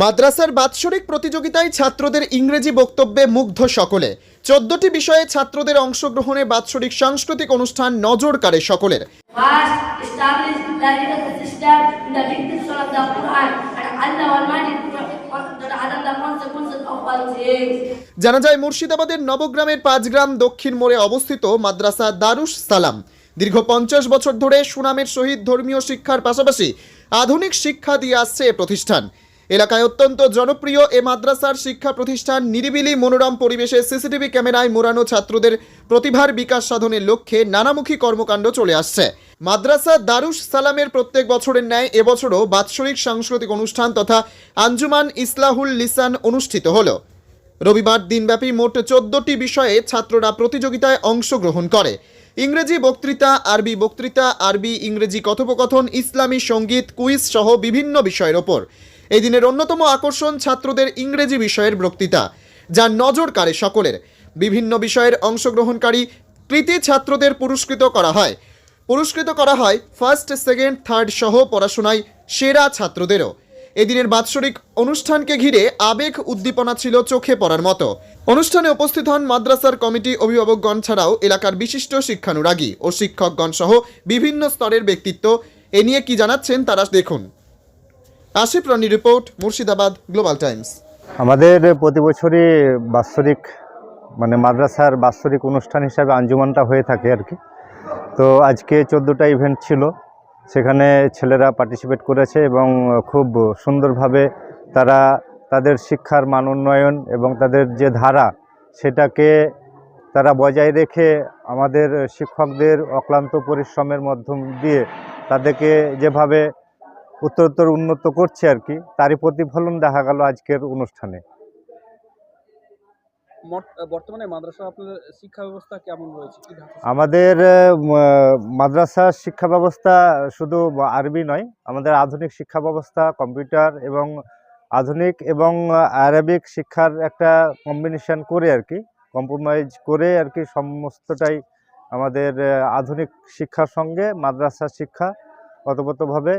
মাদ্রাসার বাৎসরিক প্রতিযোগিতায় ছাত্রদের ইংরেজি বক্তব্যে মুগ্ধ সকলে। চোদ্দটি বিষয়ে ছাত্রদের অংশগ্রহণে বাৎসরিক সাংস্কৃতিক অনুষ্ঠান নজর কাড়ে সকলের. জানা যায় মুর্শিদাবাদের নবগ্রামের পাঁচগ্রাম দক্ষিণ মোড়ে অবস্থিত মাদ্রাসা দারুস সালাম। দীর্ঘ পঞ্চাশ বছর ধরে সুনামের সহিত ধর্মীয় শিক্ষার পাশাপাশি আধুনিক শিক্ষা দিয়ে আসছে এ প্রতিষ্ঠান। এলাকায় অত্যন্ত জনপ্রিয় এ মাদ্রাসার শিক্ষা প্রতিষ্ঠান নিরিবিলি মনোরম পরিবেশে সিসিটিভি ক্যামেরায় মোড়ানো ছাত্রদের প্রতিভার বিকাশ সাধনের লক্ষ্যে নানামুখী কর্মকাণ্ড চলে আসছে। মাদ্রাসা দারুস সালামের প্রত্যেক বছরের ন্যায় এবছরও বাৎসরিক সাংস্কৃতিক অনুষ্ঠান তথা আঞ্জুমান ইসলাহুল লিসান অনুষ্ঠিত হলো। রবিবার দিনব্যাপী মোট চোদ্দটি বিষয়ে ছাত্ররা প্রতিযোগিতায় অংশগ্রহণ করে। ইংরেজি বক্তৃতা, আরবি বক্তৃতা, আরবি ইংরেজি কথোপকথন, ইসলামী সংগীত, কুইজ সহ বিভিন্ন বিষয়ের ওপর। এই দিনের অন্যতম আকর্ষণ ছাত্রদের ইংরেজি বিষয়ের বক্তৃতা, যা নজর কাড়ে সকলের। বিভিন্ন বিষয়ের অংশগ্রহণকারী কৃতি ছাত্রদের পুরস্কৃত করা হয়। পুরস্কৃত করা হয় ফার্স্ট সেকেন্ড থার্ড সহ পড়াশোনায় সেরা ছাত্রদেরও। এদিনের বাৎসরিক অনুষ্ঠানকে ঘিরে আবেগ উদ্দীপনা ছিল চোখে পড়ার মতো। অনুষ্ঠানে উপস্থিত হন মাদ্রাসার কমিটি অভিভাবকগণ ছাড়াও এলাকার বিশিষ্ট শিক্ষানুরাগী ও শিক্ষকগণ সহ বিভিন্ন স্তরের ব্যক্তিত্ব। এ নিয়ে কি জানাচ্ছেন তারা দেখুন। Ashif Rani report, Murshidabad Global Times আমাদের প্রতি বছরই বাৎসরিক মানে মাদ্রাসার বাৎসরিক অনুষ্ঠান হিসাবে আঞ্জুমানটা হয়ে থাকে আর কি। তো আজকে চোদ্দোটা ইভেন্ট ছিল, সেখানে ছেলেরা পার্টিসিপেট করেছে এবং খুব সুন্দরভাবে তারা তাদের শিক্ষার মান উন্নয়ন এবং তাদের যে ধারা, সেটাকে তারা বজায় রেখে আমাদের শিক্ষকদের অক্লান্ত পরিশ্রমের মাধ্যম দিয়ে তাদেরকে যেভাবে উত্তরোত্তর উন্নত করছে আর কি। তারই প্রতিফলন দেখা গেল আজকের অনুষ্ঠানে। বর্তমানে মাদ্রাসা আপনাদের শিক্ষা ব্যবস্থা কেমন রয়েছে? আমাদের মাদ্রাসার শিক্ষা ব্যবস্থা শুধু আরবি নয় আমাদের আধুনিক শিক্ষা ব্যবস্থা কম্পিউটার এবং আধুনিক এবং আরবিক শিক্ষার একটা কম্বিনেশন করে আর কি কম্প্রোমাইজ করে আর কি সমস্তটাই আমাদের আধুনিক শিক্ষার সঙ্গে মাদ্রাসা শিক্ষা ওতপ্রোতভাবে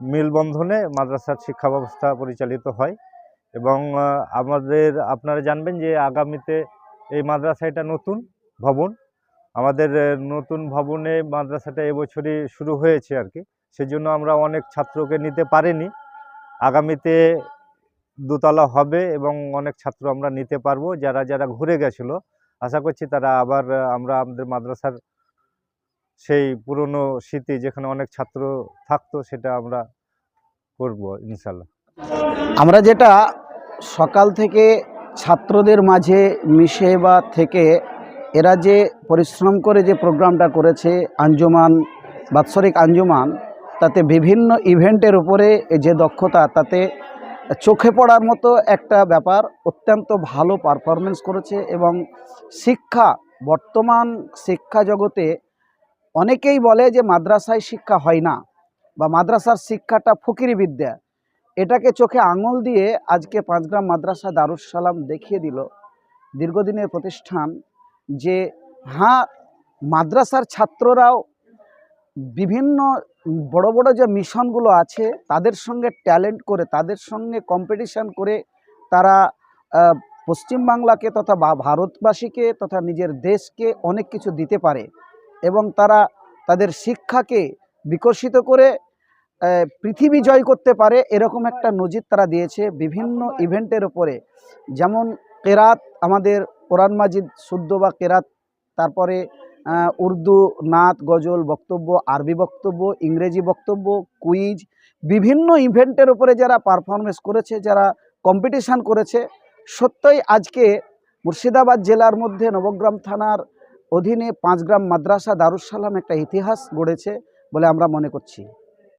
মিলবন্ধনে মাদ্রাসার শিক্ষা ব্যবস্থা পরিচালিত হয় এবং আমাদের, আপনারা জানবেন যে আগামীতে এই মাদ্রাসা এটা নতুন ভবন। আমাদের নতুন ভবনে মাদ্রাসাটা এবছরই শুরু হয়েছে আর কি সেজন্য আমরা অনেক ছাত্রকে নিতে পারিনি। আগামীতে দোতলা হবে এবং অনেক ছাত্র আমরা নিতে পারব। যারা যারা ঘুরে গেছিল, আশা করছি তারা আবার, আমরা আমাদের মাদ্রাসার সেই পুরনো স্মৃতি যেখানে অনেক ছাত্র থাকতো সেটা আমরা করব ইনশাল্লাহ আমরা যেটা সকাল থেকে ছাত্রদের মাঝে মিশে বা থেকে এরা যে পরিশ্রম করে যে প্রোগ্রামটা করেছে, আঞ্জুমান, বাৎসরিক আঞ্জুমান, তাতে বিভিন্ন ইভেন্টের উপরে যে দক্ষতা, তাতে চোখে পড়ার মতো একটা ব্যাপার, অত্যন্ত ভালো পারফরমেন্স করেছে এবং শিক্ষা, বর্তমান শিক্ষা জগতে অনেকেই বলে যে মাদ্রাসায় শিক্ষা হয় না বা মাদ্রাসার শিক্ষাটা ফকিরি বিদ্যা। এটাকে চোখে আঙুল দিয়ে আজকে পাঁচগ্রাম মাদ্রাসা দারুস সালাম দেখিয়ে দিল দীর্ঘদিনের প্রতিষ্ঠান যে হ্যাঁ মাদ্রাসার ছাত্ররাও বিভিন্ন বড় বড় যে মিশনগুলো আছে, তাদের সঙ্গে ট্যালেন্ট করে, তাদের সঙ্গে কম্পিটিশান করে তারা পশ্চিমবাংলাকে তথা ভারতবাসীকে তথা নিজের দেশকে অনেক কিছু দিতে পারে। এবং তারা তাদের শিক্ষাকে বিকশিত করে পৃথিবী জয় করতে পারে এরকম একটা নজির তারা দিয়েছে বিভিন্ন ইভেন্টের ওপরে যেমন কেরাত, আমাদের কোরআন মাজিদ শুদ্ধ বা কেরাত, তারপরে উর্দু, নাত, গজল, বক্তব্য, আরবি বক্তব্য, ইংরেজি বক্তব্য, কুইজ, বিভিন্ন ইভেন্টের উপরে যারা পারফরমেন্স করেছে, যারা কম্পিটিশান করেছে, সত্যই আজকে মুর্শিদাবাদ জেলার মধ্যে নবগ্রাম থানার অধীনে পাঁচ গ্রাম মাদ্রাসা দারুসালাম একটা ইতিহাস গড়েছে বলে আমরা মনে করছি।